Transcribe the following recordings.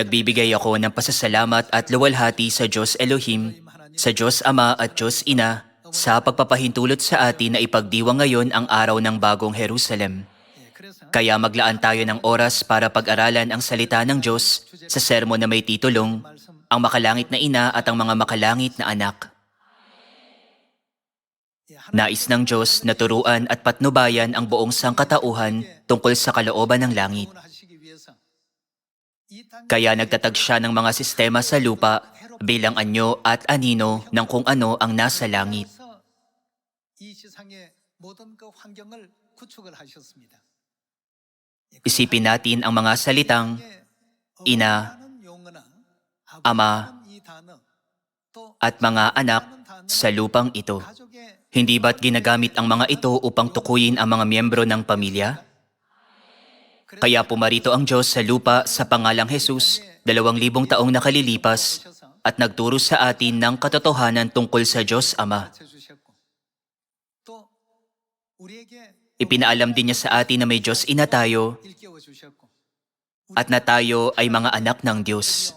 Nagbibigay ako ng pasasalamat at luwalhati sa Diyos Elohim, sa Diyos Ama at Diyos Ina, sa pagpapahintulot sa atin na ipagdiwang ngayon ang araw ng bagong Jerusalem. Kaya maglaan tayo ng oras para pag-aralan ang salita ng Diyos sa sermon na may titulong, Ang Makalangit na Ina at ang Mga Makalangit na Anak. Nais ng Diyos na turuan at patnubayan ang buong sangkatauhan tungkol sa kalooban ng langit. Kaya nagtatag siya ng mga sistema sa lupa bilang anyo at anino ng kung ano ang nasa langit. Isipin natin ang mga salitang ina, ama, at mga anak sa lupang ito. Hindi ba't ginagamit ang mga ito upang tukuyin ang mga miyembro ng pamilya? Kaya pumarito ang Diyos sa lupa sa pangalang Jesus dalawang libong taong nakalilipas at nagturo sa atin ng katotohanan tungkol sa Diyos Ama. Ipinaalam din niya sa atin na may Diyos ina tayo at na tayo ay mga anak ng Diyos.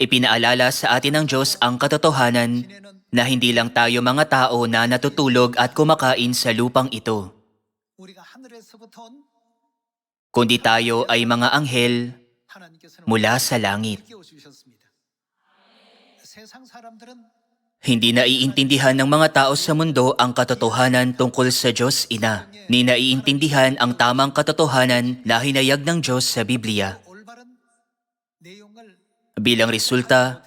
Ipinaalala sa atin ng Diyos ang katotohanan na hindi lang tayo mga tao na natutulog at kumakain sa lupang ito kundi tayo ay mga anghel mula sa langit. Hindi naiintindihan ng mga tao sa mundo ang katotohanan tungkol sa Diyos Ina, ni naiintindihan ang tamang katotohanan na hinayag ng Diyos sa Biblia. Bilang resulta,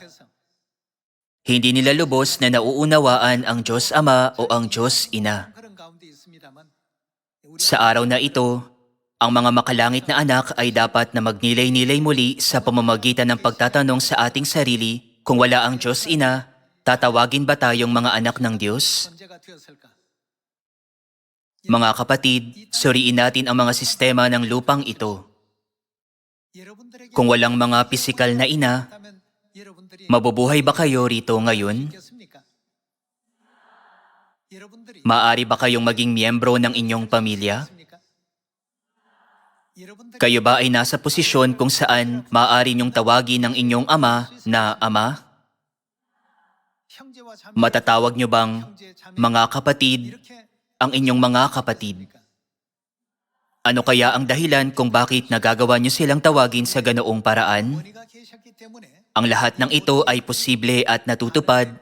hindi nila lubos na nauunawaan ang Diyos Ama o ang Diyos Ina. Sa araw na ito, ang mga makalangit na anak ay dapat na magnilay-nilay muli sa pamamagitan ng pagtatanong sa ating sarili kung wala ang Diyos Ina, tatawagin ba tayong mga anak ng Diyos? Mga kapatid, suriin natin ang mga sistema ng lupang ito. Kung walang mga pisikal na ina, mabubuhay ba kayo rito ngayon? Maari ba kayong maging miyembro ng inyong pamilya? Kayo ba ay nasa posisyon kung saan maaari niyong tawagin ng inyong ama na ama? Matatawag niyo bang mga kapatid ang inyong mga kapatid? Ano kaya ang dahilan kung bakit nagagawa niyo silang tawagin sa ganoong paraan? Ang lahat ng ito ay posible at natutupad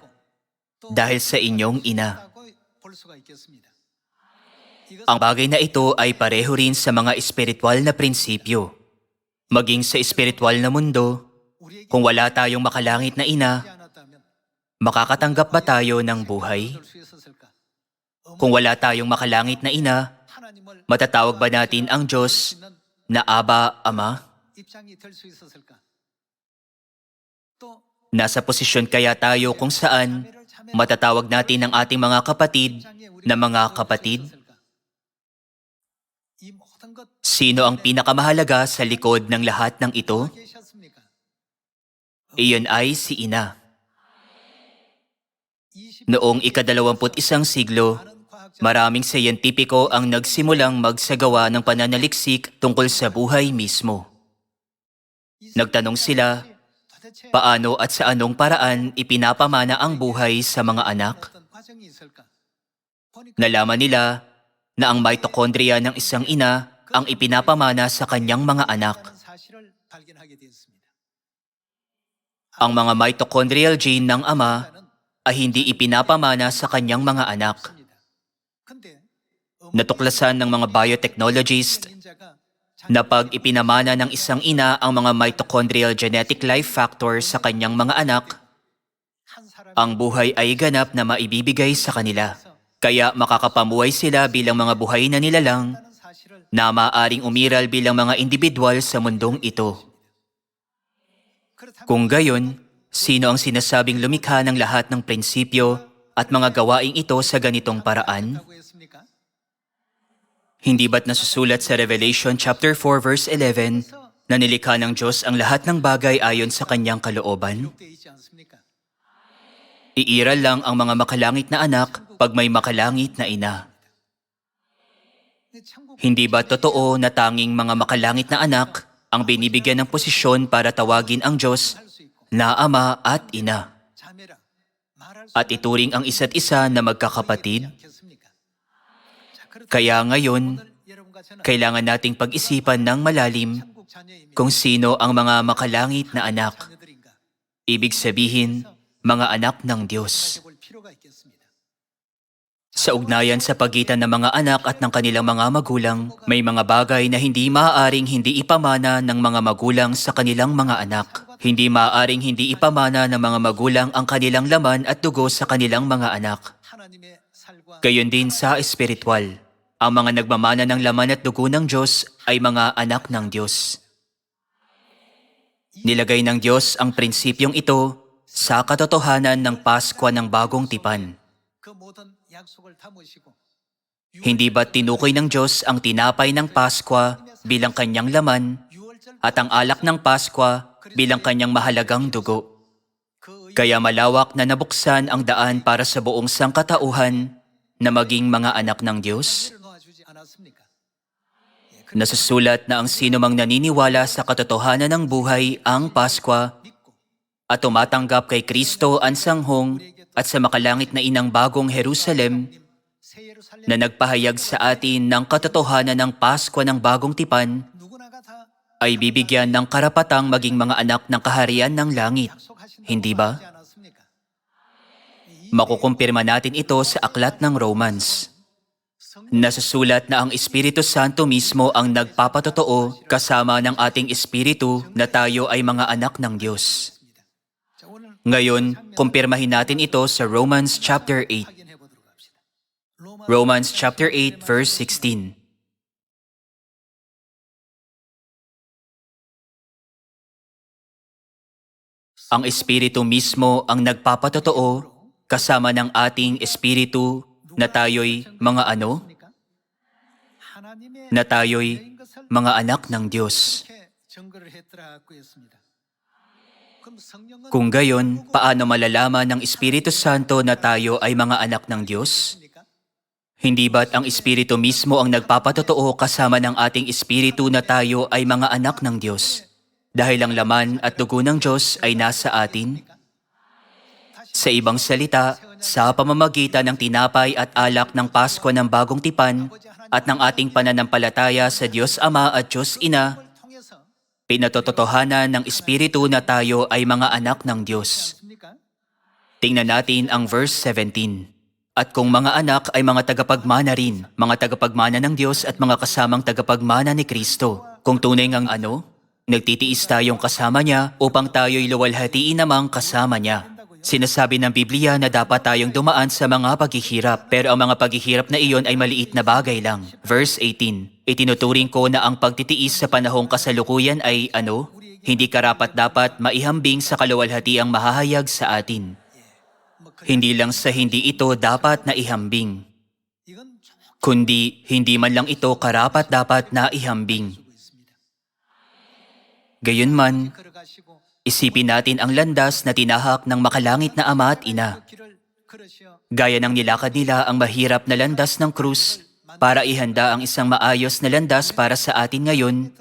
dahil sa inyong ina. 있다고 볼 수가 있겠습니다. 이것은 Ang bagay na ito ay pareho rin sa mga espiritual na prinsipyo. Maging sa espiritual na mundo, 우리에게 kung wala tayong makalangit na ina, 있지 않았다면 makakatanggap ba tayo ng buhay? 얻을 수 있었을까? Kung wala tayong makalangit na ina, 하나님을 matatawag ba natin ang Diyos 있는 na Aba, Ama? 입장이 될 수 있었을까? 또 Nasa posisyon kaya tayo kung saan matatawag natin ang ating mga kapatid na mga kapatid? Sino ang pinakamahalaga sa likod ng lahat ng ito? Iyon ay si Ina. Noong ikadalawamput isang siglo, maraming siyentipiko ang nagsimulang magsagawa ng pananaliksik tungkol sa buhay mismo. Nagtanong sila Paano at sa anong paraan ipinapamana ang buhay sa mga anak? Nalaman nila na ang mitochondria ng isang ina ang ipinapamana sa kanyang mga anak. Ang mga mitochondrial gene ng ama ay hindi ipinapamana sa kanyang mga anak. Natuklasan ng mga biotechnologist Napag ipinamana ng isang ina ang mga mitochondrial genetic life factors sa kanyang mga anak, ang buhay ay ganap na maibibigay sa kanila. Kaya makakapamuhay sila bilang mga buhay na nilalang na maaaring umiral bilang mga individual sa mundong ito. Kung gayon, sino ang sinasabing lumikha ng lahat ng prinsipyo at mga gawaing ito sa ganitong paraan? Hindi ba't nasusulat sa Revelation chapter 4 verse 11 na nilikha ng Diyos ang lahat ng bagay ayon sa kanyang kalooban? Iiral lang ang mga makalangit na anak pag may makalangit na ina. Hindi ba totoo na tanging mga makalangit na anak ang binibigyan ng posisyon para tawagin ang Diyos na ama at ina? At ituring ang isa't isa na magkakapatid? Kaya ngayon, kailangan nating pag-isipan ng malalim kung sino ang mga makalangit na anak. Ibig sabihin, mga anak ng Diyos. Sa ugnayan sa pagitan ng mga anak at ng kanilang mga magulang, may mga bagay na hindi maaaring hindi ipamana ng mga magulang sa kanilang mga anak. Hindi maaaring hindi ipamana ng mga magulang ang kanilang laman at dugo sa kanilang mga anak. Gayon din sa espiritual. Ang mga nagmamana ng laman at dugo ng Diyos ay mga anak ng Diyos. Nilagay ng Diyos ang prinsipyong ito sa katotohanan ng Pasko ng Bagong Tipan. Hindi ba tinukoy ng Diyos ang tinapay ng Pasko bilang kanyang laman at ang alak ng Pasko bilang kanyang mahalagang dugo? Kaya malawak na nabuksan ang daan para sa buong sangkatauhan na maging mga anak ng Diyos? Nasusulat na ang sinumang naniniwala sa katotohanan ng buhay ang Paskwa at tumatanggap kay Kristo ang sanghong at sa makalangit na inang bagong Jerusalem na nagpahayag sa atin ng katotohanan ng Paskwa ng bagong tipan ay bibigyan ng karapatang maging mga anak ng kaharian ng langit. Hindi ba? Makukumpirma natin ito sa aklat ng Romans. Nasusulat na ang Espiritu Santo mismo ang nagpapatotoo kasama ng ating Espiritu na tayo ay mga anak ng Diyos. Ngayon, kumpirmahin natin ito sa Romans chapter 8. Romans chapter 8 verse 16. Ang Espiritu mismo ang nagpapatotoo kasama ng ating Espiritu na tayo'y mga ano? Na tayo'y mga anak ng Diyos. Kung gayon, paano malalaman ng Espiritu Santo na tayo ay mga anak ng Diyos? Hindi ba't ang Espiritu mismo ang nagpapatotoo kasama ng ating Espiritu na tayo ay mga anak ng Diyos? Dahil ang laman at dugo ng Diyos ay nasa atin, sa ibang salita, sa pamamagitan ng tinapay at alak ng Pasko ng Bagong Tipan at ng ating pananampalataya sa Diyos Ama at Diyos Ina, pinatototohanan ng Espiritu na tayo ay mga anak ng Diyos. Tingnan natin ang verse 17. At kung mga anak ay mga tagapagmana rin, mga tagapagmana ng Diyos at mga kasamang tagapagmana ni Kristo. Kung tunay ngang ano, nagtitiis tayong kasama niya upang tayo'y luwalhatiin namang kasama niya. Sinasabi ng Biblia na dapat tayong dumaan sa mga paghihirap, pero ang mga paghihirap na iyon ay maliit na bagay lang. Verse 18, Itinuturing ko na ang pagtitiis sa panahong kasalukuyan ay ano? Hindi karapat dapat maihambing sa kaluwalhati ang mahahayag sa atin. Hindi lang sa hindi ito dapat na ihambing, kundi hindi man lang ito karapat dapat na ihambing. Gayunman, Isipin natin ang landas na tinahak ng makalangit na ama at ina. Gaya ng nilakad nila ang mahirap na landas ng krus para ihanda ang isang maayos na landas para sa atin ngayon,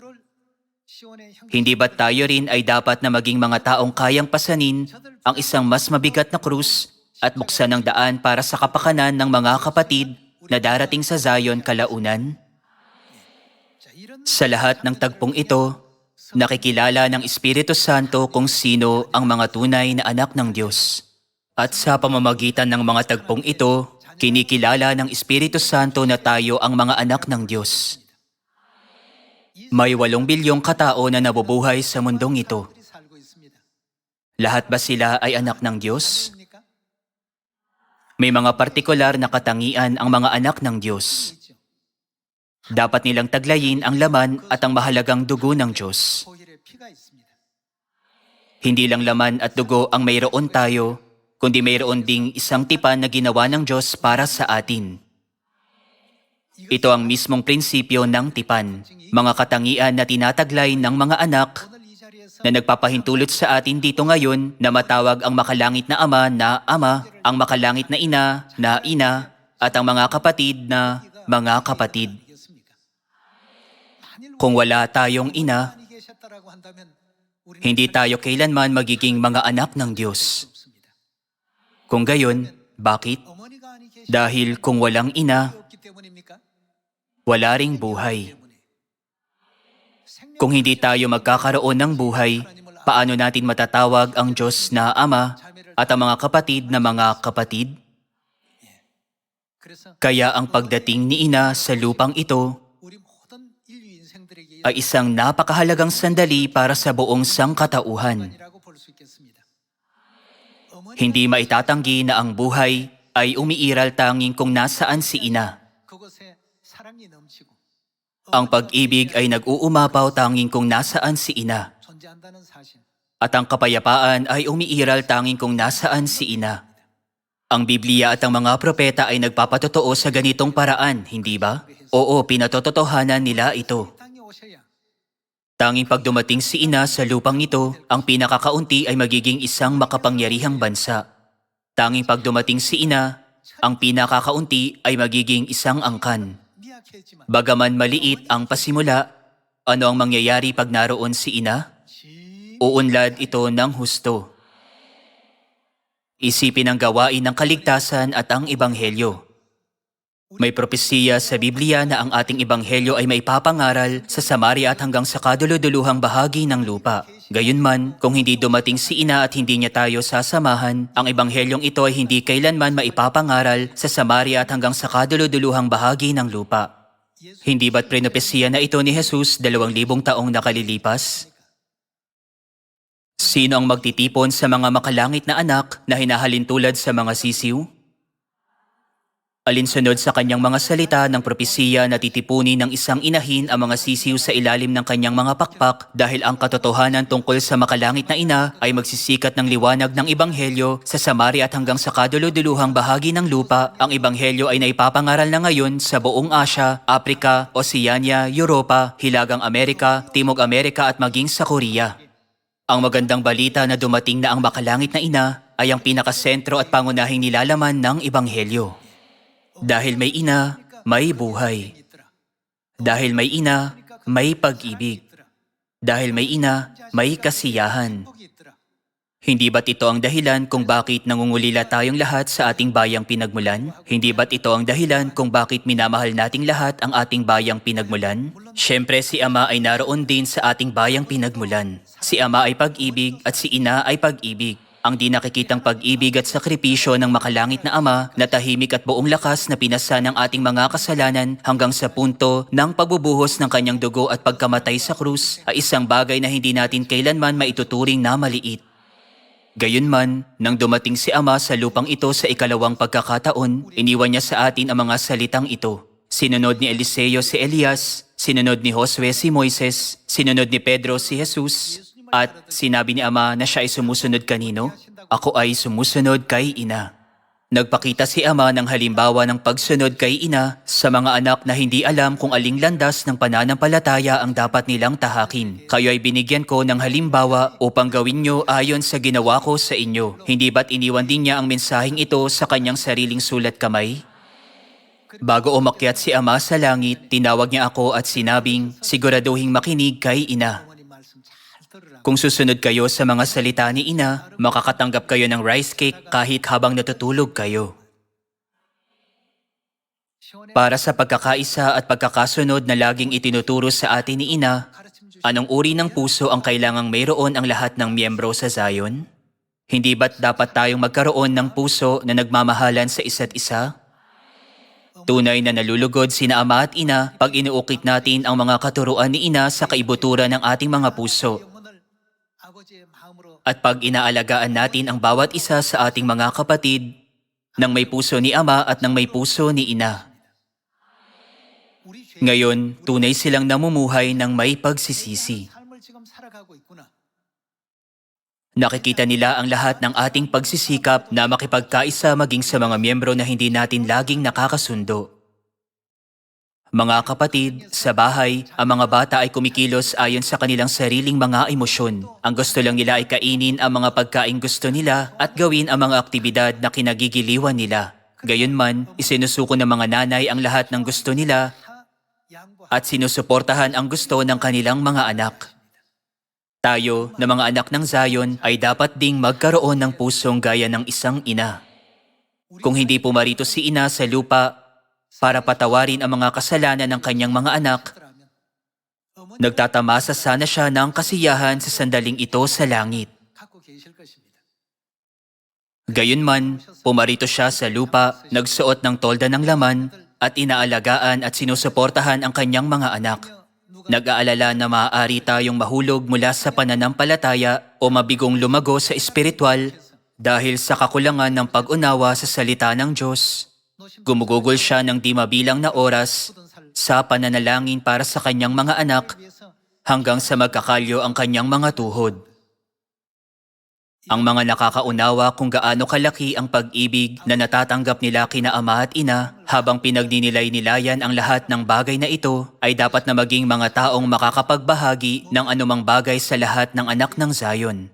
hindi ba tayo rin ay dapat na maging mga taong kayang pasanin ang isang mas mabigat na krus at buksan ang daan para sa kapakanan ng mga kapatid na darating sa Zion kalaunan? Sa lahat ng tagpong ito, Nakikilala ng Espiritu Santo kung sino ang mga tunay na anak ng Diyos. At sa pamamagitan ng mga tagpong ito, kinikilala ng Espiritu Santo na tayo ang mga anak ng Diyos. May walong bilyong katao na nabubuhay sa mundong ito. Lahat ba sila ay anak ng Diyos? May mga partikular na katangian ang mga anak ng Diyos. Dapat nilang taglayin ang laman at ang mahalagang dugo ng Diyos. Hindi lang laman at dugo ang mayroon tayo, kundi mayroon ding isang tipan na ginawa ng Diyos para sa atin. Ito ang mismong prinsipyo ng tipan, mga katangian na tinataglay ng mga anak na nagpapahintulot sa atin dito ngayon na matawag ang makalangit na ama na ama, ang makalangit na ina na ina, at ang mga kapatid na mga kapatid. Kung wala tayong ina, hindi tayo kailanman magiging mga anak ng Diyos. Kung gayon, bakit? Dahil kung walang ina, wala ring buhay. Kung hindi tayo magkakaroon ng buhay, paano natin matatawag ang Diyos na Ama at ang mga kapatid na mga kapatid? Kaya ang pagdating ni Ina sa lupang ito ay isang napakahalagang sandali para sa buong sangkatauhan. Hindi maitatanggi na ang buhay ay umiiral tanging kung nasaan si ina. Ang pag-ibig ay nag-uumapaw tanging kung nasaan si ina. At ang kapayapaan ay umiiral tanging kung nasaan si ina. Ang Biblia at ang mga propeta ay nagpapatotoo sa ganitong paraan, hindi ba? Oo, pinatototohanan nila ito. Tanging pag dumating si ina sa lupang nito, ang pinakakaunti ay magiging isang makapangyarihang bansa. Tanging pag dumating si ina, ang pinakakaunti ay magiging isang angkan. Bagaman maliit ang pasimula, ano ang mangyayari pag naroon si ina? Uunlad ito ng husto. Isipin ang gawain ng kaligtasan at ang ebanghelyo. May propesiya sa Biblia na ang ating ebanghelyo ay may papangaral sa Samaria at hanggang sa kaduluduluhang bahagi ng lupa. Gayunman, kung hindi dumating si Ina at hindi niya tayo sasamahan, ang ebanghelyong ito ay hindi kailanman maipapangaral sa Samaria at hanggang sa kaduluduluhang bahagi ng lupa. Hindi ba't prenopesiya na ito ni Jesus dalawang libong taong nakalilipas? Sino ang magtitipon sa mga makalangit na anak na hinahalin tulad sa mga sisiw? Alinsunod sa kanyang mga salita ng propesiya na titipunin ng isang inahin ang mga sisiw sa ilalim ng kanyang mga pakpak dahil ang katotohanan tungkol sa makalangit na ina ay magsisikat ng liwanag ng ebanghelyo sa Samaria at hanggang sa kaduluduluhang bahagi ng lupa. Ang ebanghelyo ay naipapangaral na ngayon sa buong Asya, Afrika, Oceania, Europa, Hilagang Amerika, Timog Amerika at maging sa Korea. Ang magandang balita na dumating na ang makalangit na ina ay ang pinakasentro at pangunahing nilalaman ng ebanghelyo. Dahil may ina, may buhay. Dahil may ina, may pag-ibig. Dahil may ina, may kasiyahan. Hindi ba't ito ang dahilan kung bakit nangungulila tayong lahat sa ating bayang pinagmulan? Hindi ba't ito ang dahilan kung bakit minamahal nating lahat ang ating bayang pinagmulan? Siyempre si Ama ay naroon din sa ating bayang pinagmulan. Si Ama ay pag-ibig at si Ina ay pag-ibig. Ang di nakikitang pag-ibig at sakripisyo ng makalangit na Ama na tahimik at buong lakas na pinasa ng ating mga kasalanan hanggang sa punto ng pagbubuhos ng kanyang dugo at pagkamatay sa krus ay isang bagay na hindi natin kailanman maituturing na maliit. Gayunman, nang dumating si Ama sa lupang ito sa ikalawang pagkakataon, iniwan niya sa atin ang mga salitang ito. Sinunod ni Eliseo si Elias, sinunod ni Josue si Moises, sinunod ni Pedro si Jesus, at sinabi ni Ama na siya ay sumusunod kanino? Ako ay sumusunod kay Ina. Nagpakita si Ama ng halimbawa ng pagsunod kay Ina sa mga anak na hindi alam kung aling landas ng pananampalataya ang dapat nilang tahakin. Kayo ay binigyan ko ng halimbawa upang gawin nyo ayon sa ginawa ko sa inyo. Hindi ba't iniwan din niya ang mensaheng ito sa kanyang sariling sulat kamay? Bago umakyat si Ama sa langit, tinawag niya ako at sinabing, siguraduhing makinig kay Ina. Kung susunod kayo sa mga salita ni Ina, makakatanggap kayo ng rice cake kahit habang natutulog kayo. Para sa pagkakaisa at pagkakasunod na laging itinuturo sa atin ni Ina, anong uri ng puso ang kailangang mayroon ang lahat ng miyembro sa Zion? Hindi ba't dapat tayong magkaroon ng puso na nagmamahalan sa isa't isa? Tunay na nalulugod sina ama at ina pag inuukit natin ang mga katuruan ni ina sa kaibuturan ng ating mga puso at pag inaalagaan natin ang bawat isa sa ating mga kapatid, ng may puso ni Ama at ng may puso ni Ina. Ngayon, tunay silang namumuhay ng may pagsisisi. Nakikita nila ang lahat ng ating pagsisikap na makipagkaisa maging sa mga miyembro na hindi natin laging nakakasundo. Mga kapatid, sa bahay, ang mga bata ay kumikilos ayon sa kanilang sariling mga emosyon. Ang gusto lang nila ay kainin ang mga pagkain gusto nila at gawin ang mga aktibidad na kinagigiliwan nila. Gayunman, isinusuko ng mga nanay ang lahat ng gusto nila at sinusuportahan ang gusto ng kanilang mga anak. Tayo na mga anak ng Zion ay dapat ding magkaroon ng pusong gaya ng isang ina. Kung hindi pumarito si ina sa lupa para patawarin ang mga kasalanan ng kanyang mga anak, nagtatamasa sana siya ng kasiyahan sa sandaling ito sa langit. Gayunman, pumarito siya sa lupa, nagsuot ng tolda ng laman, at inaalagaan at sinusuportahan ang kanyang mga anak. Nag-aalala na maaari tayong mahulog mula sa pananampalataya o mabigong lumago sa espiritual dahil sa kakulangan ng pag-unawa sa salita ng Diyos Gumugugol siya ng di mabilang na oras sa pananalangin para sa kanyang mga anak hanggang sa magkakalyo ang kanyang mga tuhod. Ang mga nakakaunawa kung gaano kalaki ang pag-ibig na natatanggap nila kina ama at ina habang pinagninilay-nilayan ang lahat ng bagay na ito ay dapat na maging mga taong makakapagbahagi ng anumang bagay sa lahat ng anak ng Zion.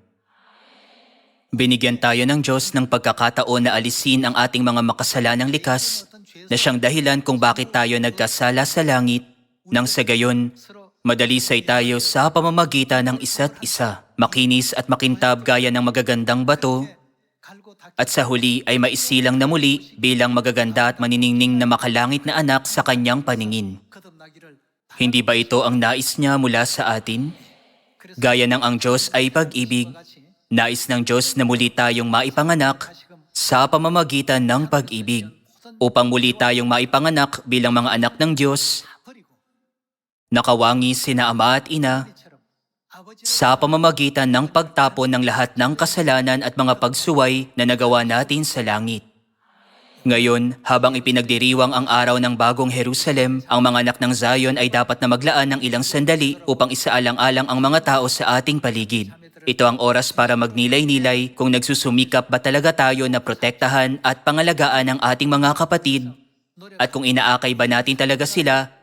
Binigyan tayo ng Diyos ng pagkakataon na alisin ang ating mga makasalanang likas na siyang dahilan kung bakit tayo nagkasala sa langit nang sa gayon, madalisay tayo sa pamamagitan ng isa't isa, makinis at makintab gaya ng magagandang bato, at sa huli ay maisilang na muli bilang magaganda at maniningning na makalangit na anak sa kanyang paningin. Hindi ba ito ang nais niya mula sa atin? Gaya ng ang Diyos ay pag-ibig, Nais ng Diyos na muli tayong maipanganak sa pamamagitan ng pag-ibig upang muli tayong maipanganak bilang mga anak ng Diyos. Nakawangi sina ama at ina sa pamamagitan ng pagtapon ng lahat ng kasalanan at mga pagsuway na nagawa natin sa langit. Ngayon, habang ipinagdiriwang ang araw ng bagong Jerusalem, ang mga anak ng Zion ay dapat na maglaan ng ilang sandali upang isaalang-alang ang mga tao sa ating paligid. Ito ang oras para magnilay-nilay kung nagsusumikap ba talaga tayo na protektahan at pangalagaan ang ating mga kapatid at kung inaakay ba natin talaga sila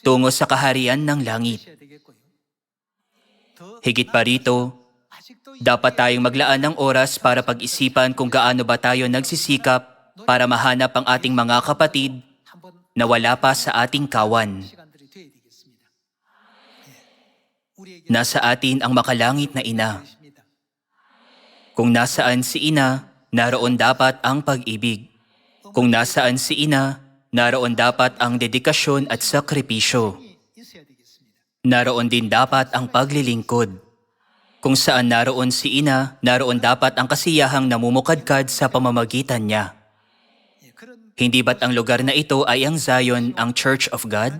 tungo sa kaharian ng langit. Higit pa rito, dapat tayong maglaan ng oras para pag-isipan kung gaano ba tayo nagsisikap para mahanap ang ating mga kapatid na wala pa sa ating kawan. Nasa atin ang makalangit na ina. Kung nasaan si ina, naroon dapat ang pag-ibig. Kung nasaan si ina, naroon dapat ang dedikasyon at sakripisyo. Naroon din dapat ang paglilingkod. Kung saan naroon si ina, naroon dapat ang kasiyahang namumukadkad sa pamamagitan niya. Hindi ba't ang lugar na ito ay ang Zion, ang Church of God?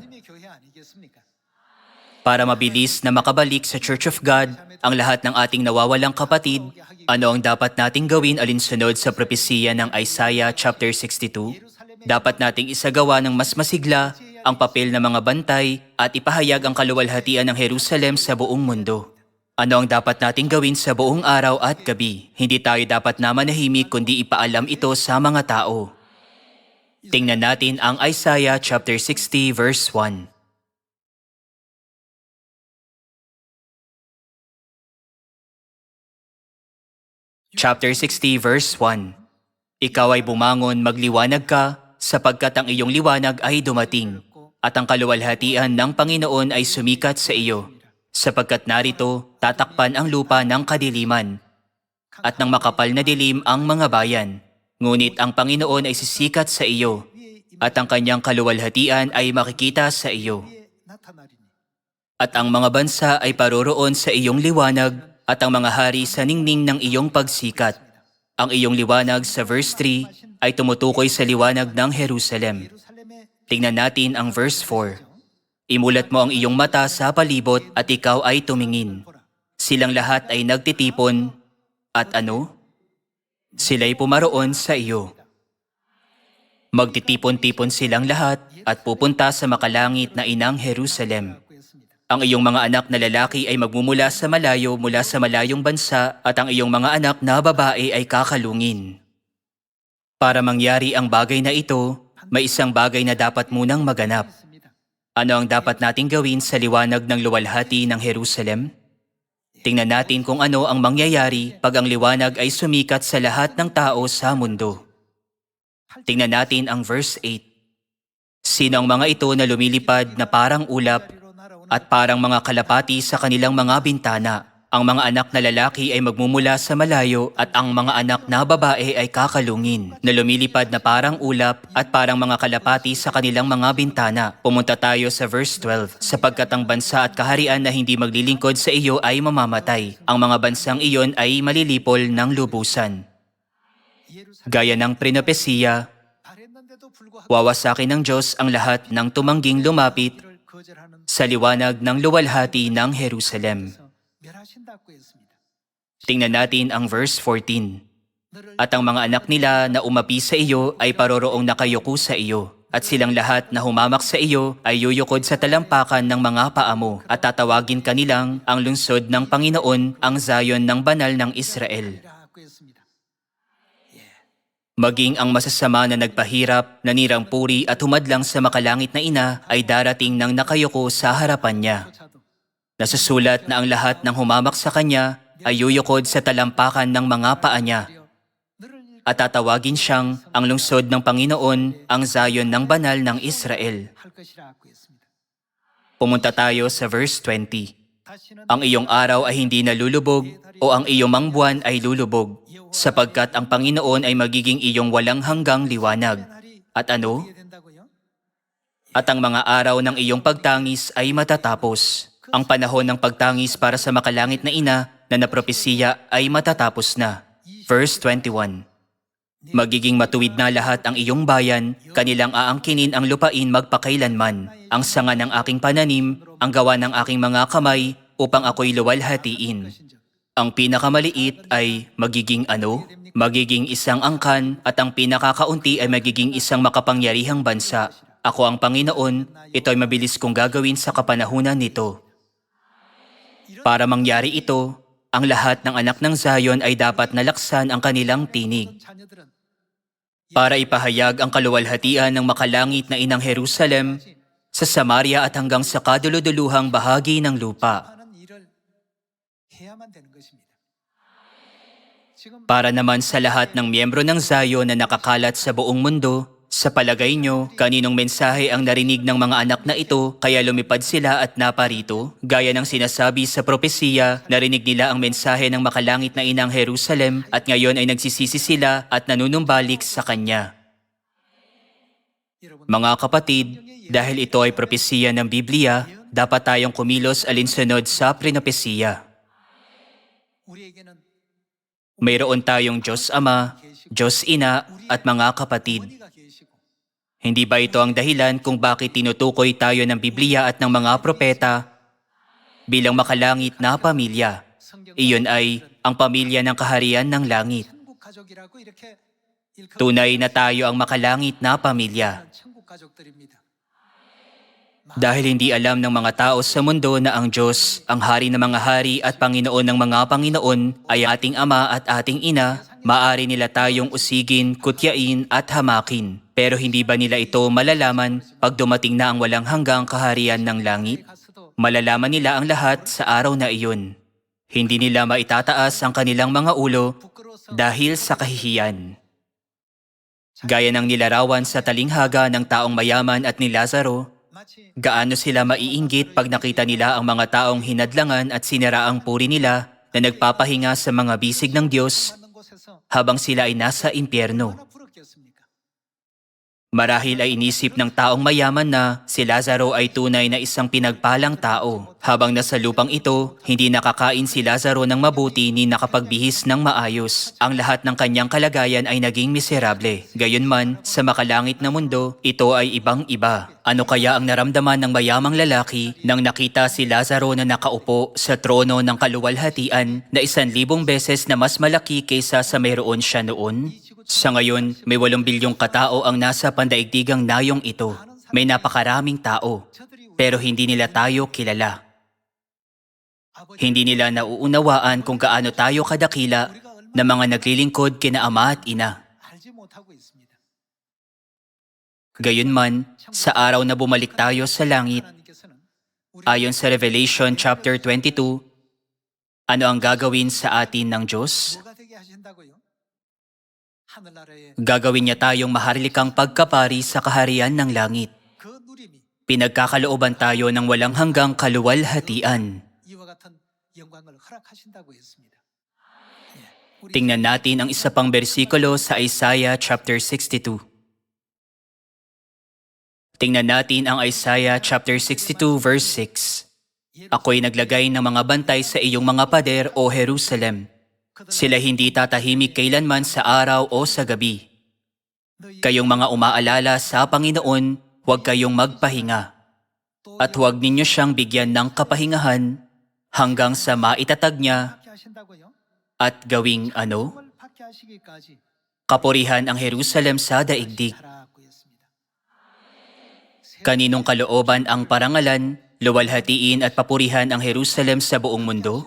Para mabilis na makabalik sa Church of God ang lahat ng ating nawawalang kapatid, ano ang dapat nating gawin alinsunod sa propesiya ng Isaiah chapter 62? Dapat nating isagawa ng mas masigla ang papel ng mga bantay at ipahayag ang kaluwalhatian ng Jerusalem sa buong mundo. Ano ang dapat nating gawin sa buong araw at gabi? Hindi tayo dapat na manahimik kundi ipaalam ito sa mga tao. Tingnan natin ang Isaiah chapter 60 verse 1. chapter 60 verse 1. Ikaw ay bumangon, magliwanag ka, sapagkat ang iyong liwanag ay dumating, at ang kaluwalhatian ng Panginoon ay sumikat sa iyo, sapagkat narito tatakpan ang lupa ng kadiliman, at ng makapal na dilim ang mga bayan. Ngunit ang Panginoon ay sisikat sa iyo, at ang kanyang kaluwalhatian ay makikita sa iyo. At ang mga bansa ay paroroon sa iyong liwanag at ang mga hari sa ningning ng iyong pagsikat. Ang iyong liwanag sa verse 3 ay tumutukoy sa liwanag ng Jerusalem. Tingnan natin ang verse 4. Imulat mo ang iyong mata sa palibot at ikaw ay tumingin. Silang lahat ay nagtitipon at ano? Sila'y pumaroon sa iyo. Magtitipon-tipon silang lahat at pupunta sa makalangit na inang Jerusalem. Ang iyong mga anak na lalaki ay magmumula sa malayo mula sa malayong bansa at ang iyong mga anak na babae ay kakalungin. Para mangyari ang bagay na ito, may isang bagay na dapat munang maganap. Ano ang dapat nating gawin sa liwanag ng luwalhati ng Jerusalem? Tingnan natin kung ano ang mangyayari pag ang liwanag ay sumikat sa lahat ng tao sa mundo. Tingnan natin ang verse 8. Sino ang mga ito na lumilipad na parang ulap at parang mga kalapati sa kanilang mga bintana. Ang mga anak na lalaki ay magmumula sa malayo at ang mga anak na babae ay kakalungin na lumilipad na parang ulap at parang mga kalapati sa kanilang mga bintana. Pumunta tayo sa verse 12. Sapagkat ang bansa at kaharian na hindi maglilingkod sa iyo ay mamamatay. Ang mga bansang iyon ay malilipol ng lubusan. Gaya ng prinopesiya, wawasakin ng Diyos ang lahat ng tumangging lumapit sa liwanag ng luwalhati ng Jerusalem. Tingnan natin ang verse 14. At ang mga anak nila na umapi sa iyo ay paroroong nakayuko sa iyo, at silang lahat na humamak sa iyo ay yuyukod sa talampakan ng mga paa mo, at tatawagin kanilang ang lungsod ng Panginoon, ang Zion ng banal ng Israel. Maging ang masasama na nagpahirap, nanirang puri at humadlang sa makalangit na ina ay darating ng nakayoko sa harapan niya. Nasusulat na ang lahat ng humamak sa kanya ay yuyukod sa talampakan ng mga paa niya. At tatawagin siyang ang lungsod ng Panginoon, ang Zion ng banal ng Israel. Pumunta tayo sa verse 20. Ang iyong araw ay hindi nalulubog o ang iyong mang buwan ay lulubog, sapagkat ang Panginoon ay magiging iyong walang hanggang liwanag. At ano? At ang mga araw ng iyong pagtangis ay matatapos. Ang panahon ng pagtangis para sa makalangit na ina na napropesiya ay matatapos na. Verse 21 Magiging matuwid na lahat ang iyong bayan, kanilang aangkinin ang lupain magpakailanman, ang sanga ng aking pananim, ang gawa ng aking mga kamay, upang ako'y luwalhatiin. Ang pinakamaliit ay magiging ano? Magiging isang angkan at ang pinakakaunti ay magiging isang makapangyarihang bansa. Ako ang Panginoon, ito ay mabilis kong gagawin sa kapanahunan nito. Para mangyari ito, ang lahat ng anak ng Zion ay dapat nalaksan ang kanilang tinig. Para ipahayag ang kaluwalhatian ng makalangit na inang Jerusalem sa Samaria at hanggang sa kaduluduluhang bahagi ng lupa. Para naman sa lahat ng miyembro ng Zion na nakakalat sa buong mundo, sa palagay nyo, kaninong mensahe ang narinig ng mga anak na ito kaya lumipad sila at naparito? Gaya ng sinasabi sa propesiya, narinig nila ang mensahe ng makalangit na inang Jerusalem at ngayon ay nagsisisi sila at nanunumbalik sa kanya. Mga kapatid, dahil ito ay propesiya ng Biblia, dapat tayong kumilos alinsunod sa prinopesiya. Mayroon tayong Diyos Ama, Diyos Ina at mga kapatid. Hindi ba ito ang dahilan kung bakit tinutukoy tayo ng Biblia at ng mga propeta bilang makalangit na pamilya? Iyon ay ang pamilya ng kaharian ng langit. Tunay na tayo ang makalangit na pamilya. Dahil hindi alam ng mga tao sa mundo na ang Diyos, ang hari ng mga hari at Panginoon ng mga Panginoon ay ating Ama at ating Ina, maari nila tayong usigin, kutyain at hamakin. Pero hindi ba nila ito malalaman pag dumating na ang walang hanggang kaharian ng langit? Malalaman nila ang lahat sa araw na iyon. Hindi nila maitataas ang kanilang mga ulo dahil sa kahihiyan. Gaya ng nilarawan sa talinghaga ng taong mayaman at ni Lazaro, Gaano sila maiinggit pag nakita nila ang mga taong hinadlangan at sinira ang puri nila na nagpapahinga sa mga bisig ng Diyos habang sila ay nasa impyerno. Marahil ay inisip ng taong mayaman na si Lazaro ay tunay na isang pinagpalang tao. Habang nasa lupang ito, hindi nakakain si Lazaro ng mabuti ni nakapagbihis ng maayos. Ang lahat ng kanyang kalagayan ay naging miserable. Gayunman, sa makalangit na mundo, ito ay ibang-iba. Ano kaya ang naramdaman ng mayamang lalaki nang nakita si Lazaro na nakaupo sa trono ng kaluwalhatian na isan libong beses na mas malaki kaysa sa mayroon siya noon? Sa ngayon, may 8 bilyong katao ang nasa pandaigdigang nayong ito. May napakaraming tao, pero hindi nila tayo kilala. Hindi nila nauunawaan kung gaano tayo kadakila na mga naglilingkod kina ama at ina. Gayunman, sa araw na bumalik tayo sa langit, ayon sa Revelation chapter 22, ano ang gagawin sa atin ng Diyos? Gagawin niya tayong maharlikang pagkapari sa kaharian ng langit. Pinagkakalooban tayo ng walang hanggang kaluwalhatian. Tingnan natin ang isa pang bersikulo sa Isaiah chapter 62. Tingnan natin ang Isaiah chapter 62 verse 6. Ako'y naglagay ng mga bantay sa iyong mga pader o Jerusalem sila hindi tatahimik kailanman sa araw o sa gabi. Kayong mga umaalala sa Panginoon, huwag kayong magpahinga. At huwag ninyo siyang bigyan ng kapahingahan hanggang sa maitatag niya at gawing ano? Kapurihan ang Jerusalem sa daigdig. Kaninong kalooban ang parangalan, luwalhatiin at papurihan ang Jerusalem sa buong mundo?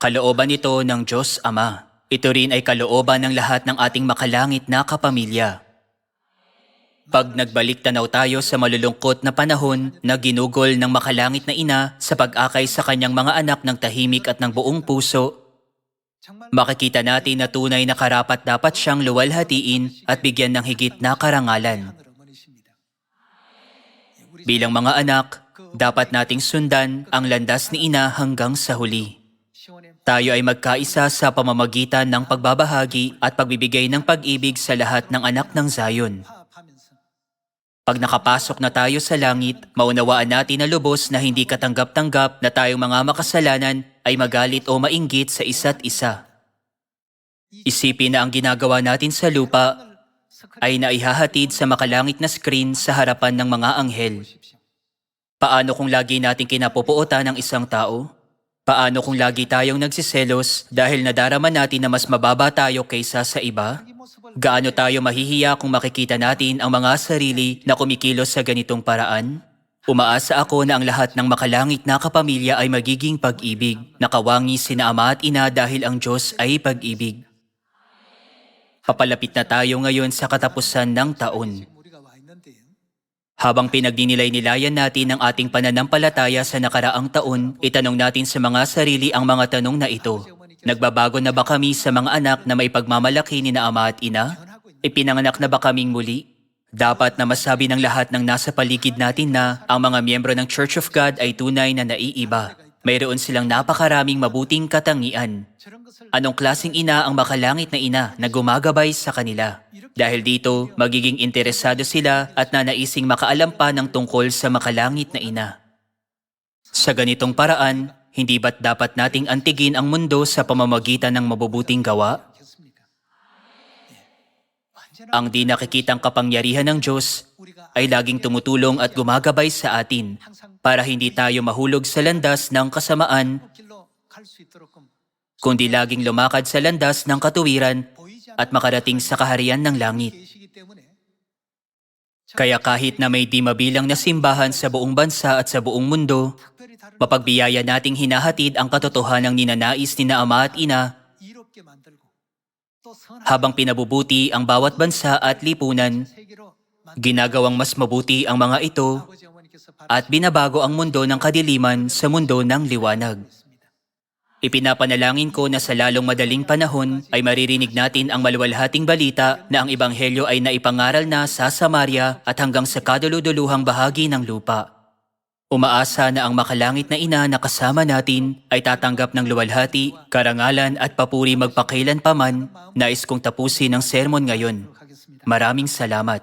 Kalooban ito ng Diyos Ama. Ito rin ay kalooban ng lahat ng ating makalangit na kapamilya. Pag nagbalik tanaw tayo sa malulungkot na panahon na ginugol ng makalangit na ina sa pag-akay sa kanyang mga anak ng tahimik at ng buong puso, makikita natin na tunay na karapat dapat siyang luwalhatiin at bigyan ng higit na karangalan. Bilang mga anak, dapat nating sundan ang landas ni ina hanggang sa huli. Tayo ay magkaisa sa pamamagitan ng pagbabahagi at pagbibigay ng pag-ibig sa lahat ng anak ng Zion. Pag nakapasok na tayo sa langit, maunawaan natin na lubos na hindi katanggap-tanggap na tayong mga makasalanan ay magalit o mainggit sa isa't isa. Isipin na ang ginagawa natin sa lupa ay naihahatid sa makalangit na screen sa harapan ng mga anghel. Paano kung lagi natin kinapupuotan ng isang tao? Paano kung lagi tayong nagsiselos dahil nadarama natin na mas mababa tayo kaysa sa iba? Gaano tayo mahihiya kung makikita natin ang mga sarili na kumikilos sa ganitong paraan? Umaasa ako na ang lahat ng makalangit na kapamilya ay magiging pag-ibig. Nakawangi sina ama at ina dahil ang Diyos ay pag-ibig. Papalapit na tayo ngayon sa katapusan ng taon. Habang pinagdinilay-nilayan natin ang ating pananampalataya sa nakaraang taon, itanong natin sa mga sarili ang mga tanong na ito. Nagbabago na ba kami sa mga anak na may pagmamalaki ni na ama at ina? Ipinanganak na ba kaming muli? Dapat na masabi ng lahat ng nasa paligid natin na ang mga miyembro ng Church of God ay tunay na naiiba. Mayroon silang napakaraming mabuting katangian. Anong klasing ina ang makalangit na ina na gumagabay sa kanila? Dahil dito, magiging interesado sila at nanaising makaalam pa ng tungkol sa makalangit na ina. Sa ganitong paraan, hindi ba't dapat nating antigin ang mundo sa pamamagitan ng mabubuting gawa? Ang di nakikitang kapangyarihan ng Diyos ay laging tumutulong at gumagabay sa atin para hindi tayo mahulog sa landas ng kasamaan, kundi laging lumakad sa landas ng katuwiran at makarating sa kaharian ng langit. Kaya kahit na may di mabilang na simbahan sa buong bansa at sa buong mundo, mapagbiyaya nating hinahatid ang katotohanang ninanais ni na ama at ina habang pinabubuti ang bawat bansa at lipunan, ginagawang mas mabuti ang mga ito at binabago ang mundo ng kadiliman sa mundo ng liwanag. Ipinapanalangin ko na sa lalong madaling panahon ay maririnig natin ang maluwalhating balita na ang Ibanghelyo ay naipangaral na sa Samaria at hanggang sa kaduluduluhang bahagi ng lupa. Umaasa na ang makalangit na ina na kasama natin ay tatanggap ng luwalhati, karangalan at papuri magpakailan paman, nais kong tapusin ang sermon ngayon. Maraming salamat.